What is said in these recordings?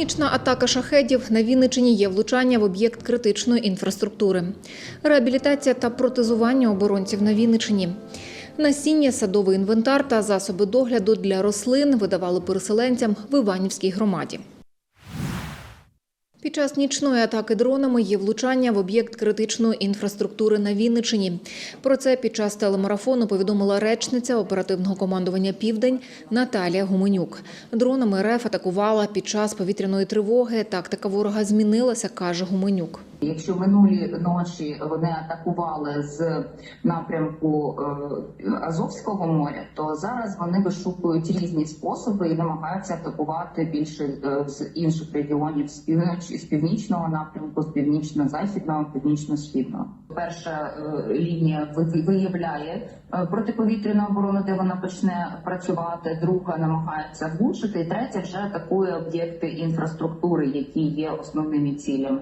Нічна атака шахедів на Вінничині є влучання в об'єкт критичної інфраструктури, реабілітація та протезування оборонців на Вінничині. Насіння, садовий інвентар та засоби догляду для рослин видавали переселенцям в Іванівській громаді. Під час нічної атаки дронами є влучання в об'єкт критичної інфраструктури на Вінничині. Про це під час телемарафону повідомила речниця оперативного командування Південь Наталія Гуменюк. Дронами РФ атакувала під час повітряної тривоги. Тактика ворога змінилася, каже Гуменюк. Якщо минулі ночі вони атакували з напрямку е, Азовського моря, то зараз вони вишукують різні способи і намагаються атакувати більше е, з інших регіонів з півночі, з північного напрямку, з північно-західного, північно-східного. Перша е, лінія ви- виявляє протиповітряну оборону, де вона почне працювати. Друга намагається влучити, і третя вже атакує об'єкти інфраструктури, які є основними цілями.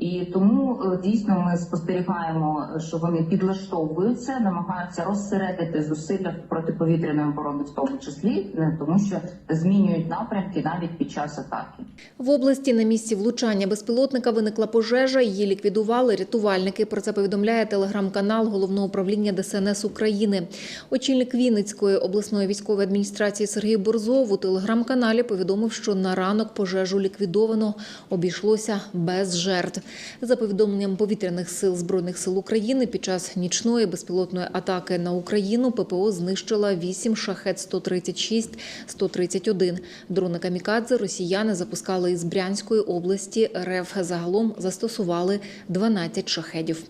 І тому е, дійсно ми спостерігаємо, що вони підлаштовуються, намагаються розсередити зусилля протиповітряної оборони, в тому числі, е, тому що змінюють напрямки навіть під час атаки. В області на місці влучання безпілотника виникла пожежа. Її ліквідували рятувальники. Про це повідомляє телеграм-канал головного управління ДСНС України. Очільник Вінницької обласної військової адміністрації Сергій Борзов у телеграм-каналі повідомив, що на ранок пожежу ліквідовано обійшлося без жертв. За повідомленням повітряних сил збройних сил України, під час нічної безпілотної атаки на Україну ППО знищила 8 шахет 136 131 Дрони камікадзе росіяни запускали із Брянської області. РФ загалом застосували 12 шахедів.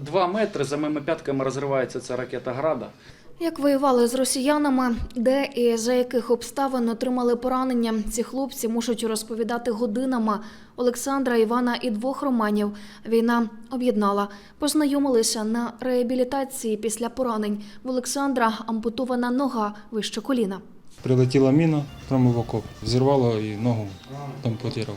Два метри за моїми п'ятками розривається ця ракета града. Як воювали з росіянами, де і за яких обставин отримали поранення, ці хлопці можуть розповідати годинами. Олександра, Івана і двох романів війна об'єднала. Познайомилися на реабілітації після поранень. В Олександра ампутована нога вище коліна. Прилетіла міна прямо в окоп, зірвало і ногу там потірав.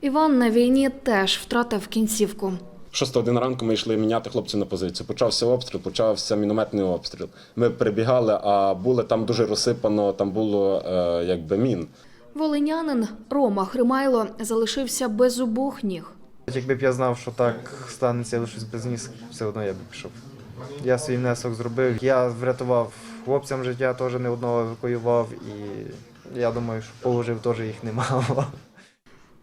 Іван на війні теж втратив кінцівку. Шоста година ранку ми йшли міняти хлопців на позицію. Почався обстріл, почався мінометний обстріл. Ми прибігали, а було там дуже розсипано, там було е, якби мін. Волинянин Рома Хримайло залишився без обох ніг. Якби б я знав, що так станеться, я лишусь без ніс, все одно я б пішов. Я свій внесок зробив. Я врятував хлопцям життя, теж не одного евакуював, і я думаю, що положив теж їх немало.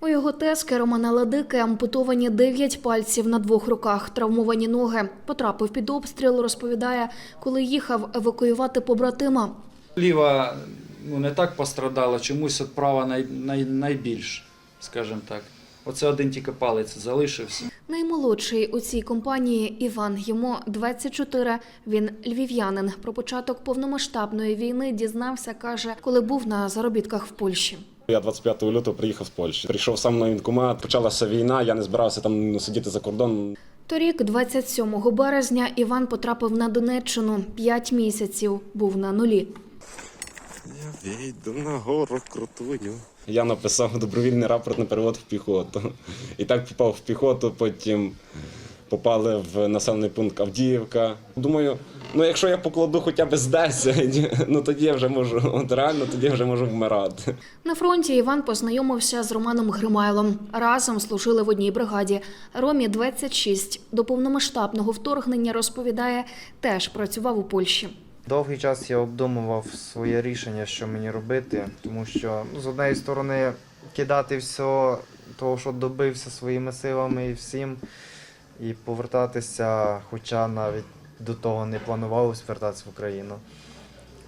У його тески Романа Ладики ампутовані 9 пальців на двох руках, травмовані ноги. Потрапив під обстріл, розповідає, коли їхав евакуювати побратима. Ліва ну, не так пострадала, чомусь от права най, най, найбільше, скажімо так. Оце один тільки палець залишився. Наймолодший у цій компанії Іван. Йому 24. Він львів'янин. Про початок повномасштабної війни дізнався, каже, коли був на заробітках в Польщі. Я 25 лютого приїхав з Польщі. Прийшов сам на вінкомат, почалася війна, я не збирався там ну, сидіти за кордоном. Торік, 27 березня, Іван потрапив на Донеччину. П'ять місяців був на нулі. Я вийду на гору крутую. Я написав добровільний рапорт на перевод в піхоту. І так попав в піхоту, потім попали в населений пункт Авдіївка. Думаю, ну якщо я покладу хоча б з 10, ну тоді я вже можу, от реально тоді я вже можу вмирати. На фронті Іван познайомився з Романом Гримайлом. Разом служили в одній бригаді. Ромі 26. До повномасштабного вторгнення розповідає, теж працював у Польщі. Довгий час я обдумував своє рішення, що мені робити, тому що ну, з однієї сторони кидати все, того, що добився своїми силами і всім, і повертатися, хоча навіть до того не планувалось вертатися в Україну.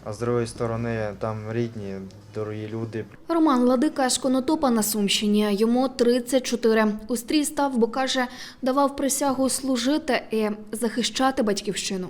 А з другої сторони, там рідні, дорогі люди, Роман Ладика з Конотопа на Сумщині. Йому 34. Устрій стрій став, бо каже, давав присягу служити і захищати батьківщину.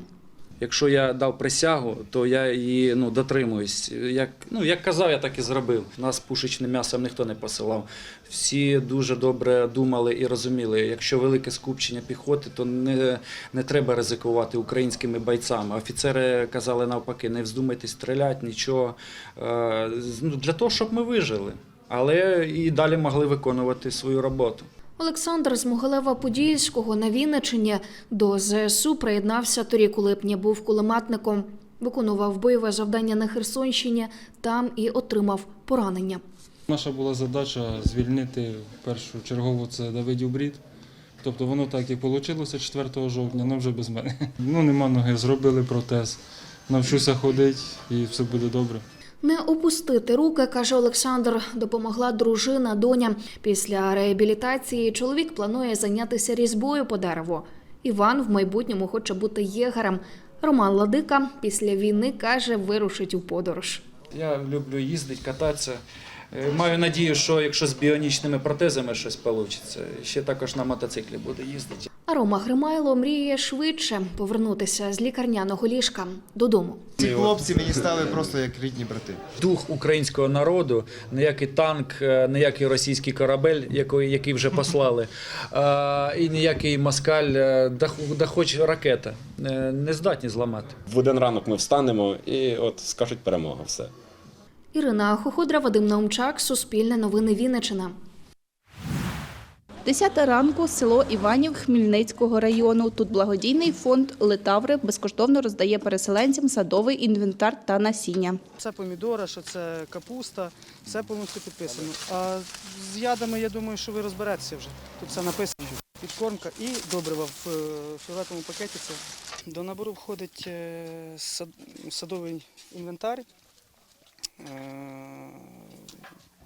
Якщо я дав присягу, то я її ну, дотримуюсь. Як, ну, як казав, я так і зробив. Нас пушечним м'ясом ніхто не посилав. Всі дуже добре думали і розуміли, якщо велике скупчення піхоти, то не, не треба ризикувати українськими бойцями. Офіцери казали навпаки, не вздумайте стріляти, нічого. Е, ну, Для того, щоб ми вижили. Але і далі могли виконувати свою роботу. Олександр з Могилева-Подільського на Вінничині до ЗСУ приєднався торік у липні. Був кулеметником, виконував бойове завдання на Херсонщині, там і отримав поранення. Наша була задача звільнити першу чергову це Давидів Брід. Тобто воно так і вийшло 4 жовтня, але вже без мене. Ну нема ноги, зробили протез. Навчуся ходити і все буде добре. Не опустити руки, каже Олександр, допомогла дружина, доня. Після реабілітації чоловік планує зайнятися різьбою по дереву. Іван в майбутньому хоче бути єгерем. Роман Ладика після війни каже, вирушить у подорож. Я люблю їздити, кататися. Е, Маю надію, що якщо з біонічними протезами щось вийде, ще також на мотоциклі буду їздити. А Рома Гримайло мріє швидше повернутися з лікарняного ліжка додому. Ці хлопці мені стали просто як рідні брати. Дух українського народу, ніякий танк, е, ніякий російський корабель, який, який вже послали, і ніякий москаль, е, да, да хоч ракета, не здатні зламати. В один ранок ми встанемо і от скажуть перемога. Все. Ірина Хоходра, Вадим Наумчак, Суспільне новини Вінниччина. 10 ранку, село Іванів Хмельницького району. Тут благодійний фонд Летаври безкоштовно роздає переселенцям садовий інвентар та насіння. Це помідора, що це капуста, все повністю підписано. А з ядами, я думаю, що ви розберетеся вже. Тут все написано. Підкормка і добрива в е, фіолетовому пакеті. Це до набору входить е, садовий інвентар,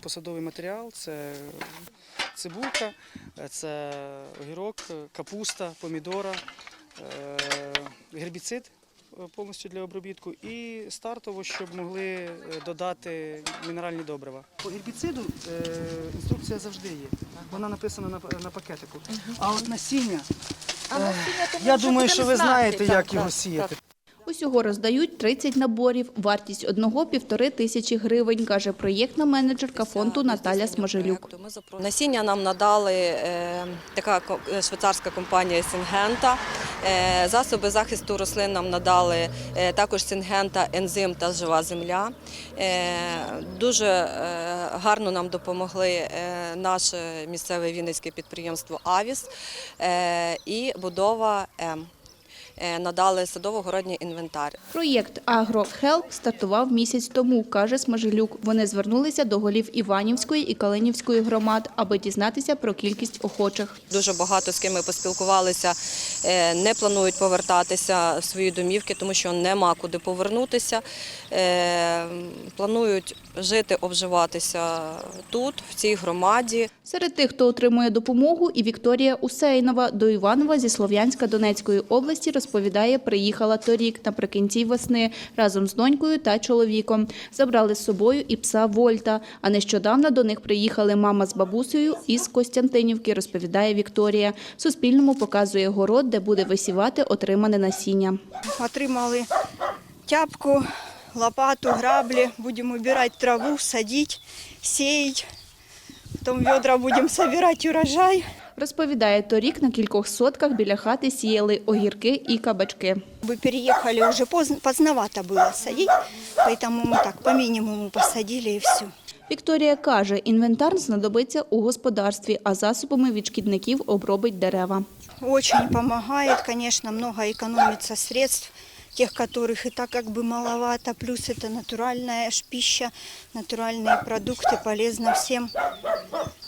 посадовий матеріал, це цибулка, е, це огірок, е, капуста, помідора, е, гербіцид е, повністю для обробітку і стартово, щоб могли е, додати мінеральні добрива. По гербіциду е, інструкція завжди є. Вона написана на, пакетику. А от насіння, е, я думаю, що ви знаєте, як його сіяти. Усього роздають 30 наборів. Вартість одного – півтори тисячі гривень, каже проєктна менеджерка фонду Наталя Смажелюк. Насіння нам надали е, така е, швейцарська компанія Сінгента. Е, засоби захисту рослин нам надали е, також Сінгента, ензим та жива земля. Дуже гарно нам допомогли наше місцеве вінницьке підприємство Авіс і будова М. Е, Надали садово-городній інвентар. Проєкт «Агрохелп» стартував місяць тому, каже Смажелюк. Вони звернулися до голів Іванівської і Калинівської громад, аби дізнатися про кількість охочих. Дуже багато з ким ми поспілкувалися, е, не планують повертатися в свої домівки, тому що нема куди повернутися. Е, Планують жити, обживатися тут, в цій громаді. Серед тих, хто отримує допомогу, і Вікторія Усейнова. До Іванова зі Слов'янська Донецької області, розповідає, приїхала торік наприкінці весни разом з донькою та чоловіком. Забрали з собою і пса Вольта. А нещодавно до них приїхали мама з бабусею із Костянтинівки, розповідає Вікторія. Суспільному показує город, де буде висівати отримане насіння. Отримали тяпку, лопату, граблі. Будемо убирати траву, садити, сіяти. Потім ведра будемо збирати урожай. Розповідає, торік на кількох сотках біля хати сіяли огірки і кабачки. Мы переехали, уже поздно, поздновато было садить, поэтому мы так по минимуму посадили и все. Вікторія каже, інвентар знадобиться у господарстві, а засобами від шкідників обробить дерева. Очень помогает, конечно, много экономится средств, тех, которых и так как бы маловато, плюс это натуральная ж пища, натуральные продукты, полезно всем,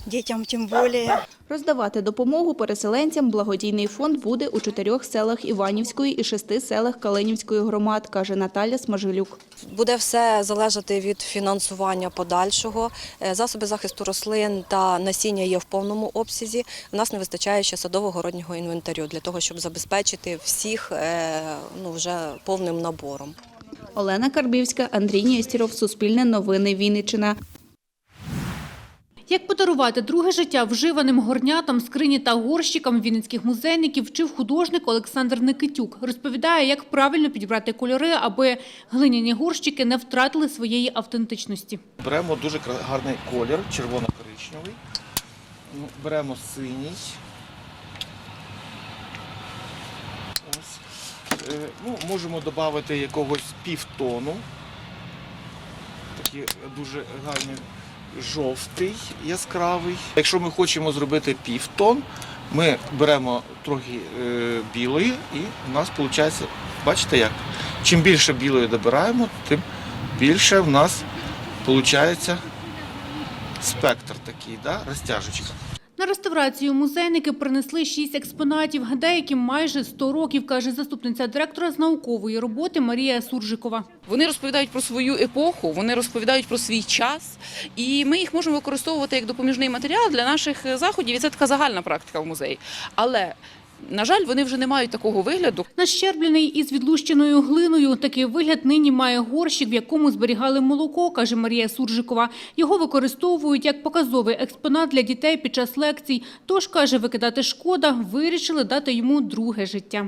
детям тем более. Роздавати допомогу переселенцям благодійний фонд буде у чотирьох селах Іванівської і шести селах Калинівської громад, каже Наталя Смажелюк. Буде все залежати від фінансування подальшого. Е, Засоби захисту рослин та насіння є в повному обсязі. У нас не вистачає ще садово-городнього інвентарю для того, щоб забезпечити всіх е, ну, вже повним набором. Олена Карбівська, Андрій Нєстіров, Суспільне новини Вінниччина. Як подарувати друге життя вживаним горнятам, скрині та горщикам вінницьких музейників вчив художник Олександр Никитюк. Розповідає, як правильно підібрати кольори, аби глиняні горщики не втратили своєї автентичності. Беремо дуже гарний колір, червоно-коричневий. Ну, Беремо синій. Е, Ну, можемо додати якогось півтону. Такий дуже гарний жовтий, яскравий. Якщо ми хочемо зробити півтон, ми беремо трохи е, білої і у нас виходить, бачите як? Чим більше білої добираємо, тим більше в нас виходить спектр такий, да? розтяжечка. На реставрацію музейники принесли шість експонатів, деяким майже 100 років, каже заступниця директора з наукової роботи Марія Суржикова. Вони розповідають про свою епоху, вони розповідають про свій час, і ми їх можемо використовувати як допоміжний матеріал для наших заходів. І це така загальна практика в музеї. Але на жаль, вони вже не мають такого вигляду. Нащерблений із відлущеною глиною. Такий вигляд нині має горщик, в якому зберігали молоко, каже Марія Суржикова. Його використовують як показовий експонат для дітей під час лекцій. Тож, каже, викидати шкода, вирішили дати йому друге життя.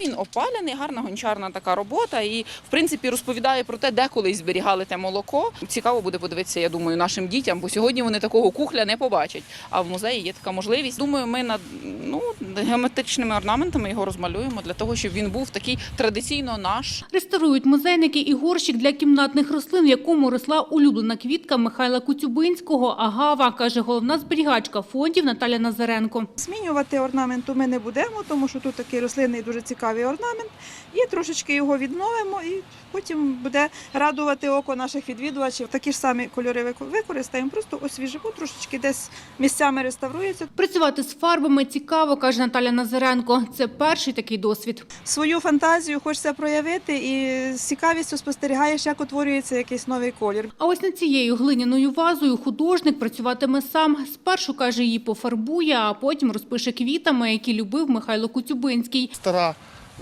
Він опалений, гарна гончарна така робота, і в принципі розповідає про те, де колись зберігали те молоко. Цікаво буде подивитися, я думаю, нашим дітям, бо сьогодні вони такого кухля не побачать. А в музеї є така можливість. Думаю, ми над ну геометричними орнаментами його розмалюємо для того, щоб він був такий традиційно наш. Реставрують музейники і горщик для кімнатних рослин, в якому росла улюблена квітка Михайла Куцюбинського, агава, каже головна зберігачка фондів Наталя Назаренко. Змінювати орнаменту ми не будемо, тому що тут такий рослинний дуже цікавий орнамент. І трошечки його відновимо, і потім буде радувати око наших відвідувачів. Такі ж самі кольори використаємо, просто освіжимо трошечки, десь місцями реставрується. Працювати з фарбами цікаво, каже Наталя Назаренко. Це перший такий досвід. Свою фантазію хочеться проявити і з цікавістю спостерігаєш, як утворюється якийсь новий колір. А ось над цією глиняною вазою художник працюватиме сам. Спершу, каже, її пофарбує, а потім розпише квітами, які любив Михайло Куцюбинський. Стара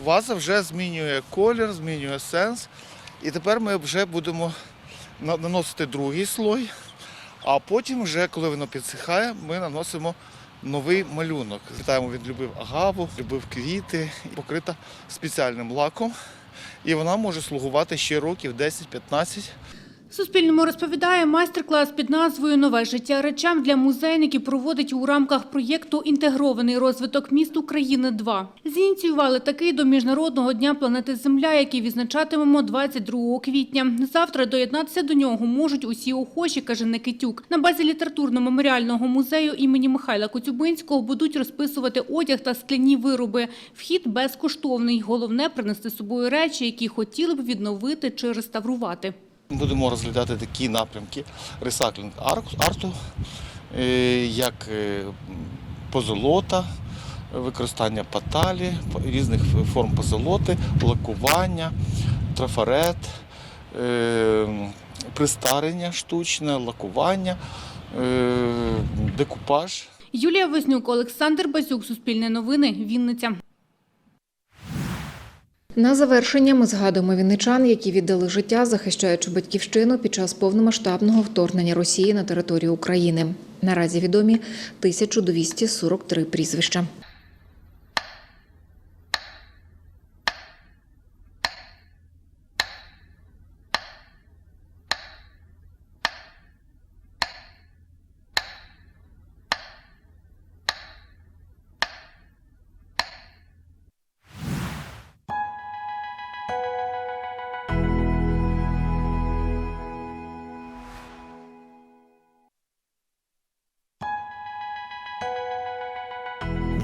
ваза вже змінює колір, змінює сенс. І тепер ми вже будемо на- наносити другий слой, а потім, вже, коли воно підсихає, ми наносимо новий малюнок. Вітаємо, він любив агаву, любив квіти, покрита спеціальним лаком. І вона може слугувати ще років 10-15. Суспільному розповідає майстер-клас під назвою Нове життя речам для музейників проводить у рамках проєкту Інтегрований розвиток міст України 2 Зініціювали такий до Міжнародного дня планети Земля, який відзначатимемо 22 квітня. Завтра доєднатися до нього можуть усі охочі, каже Никитюк. На базі літературно-меморіального музею імені Михайла Коцюбинського будуть розписувати одяг та скляні вироби. Вхід безкоштовний. Головне принести з собою речі, які хотіли б відновити чи реставрувати. Будемо розглядати такі напрямки ресаклінг арту, е, як е, позолота, використання паталі, різних форм позолоти, лакування, трафарет, е, пристарення штучне, лакування, декупаж. Юлія Вознюк, Олександр Базюк, Суспільне новини, Вінниця. На завершення ми згадуємо вінничан, які віддали життя, захищаючи батьківщину під час повномасштабного вторгнення Росії на територію України. Наразі відомі 1243 прізвища.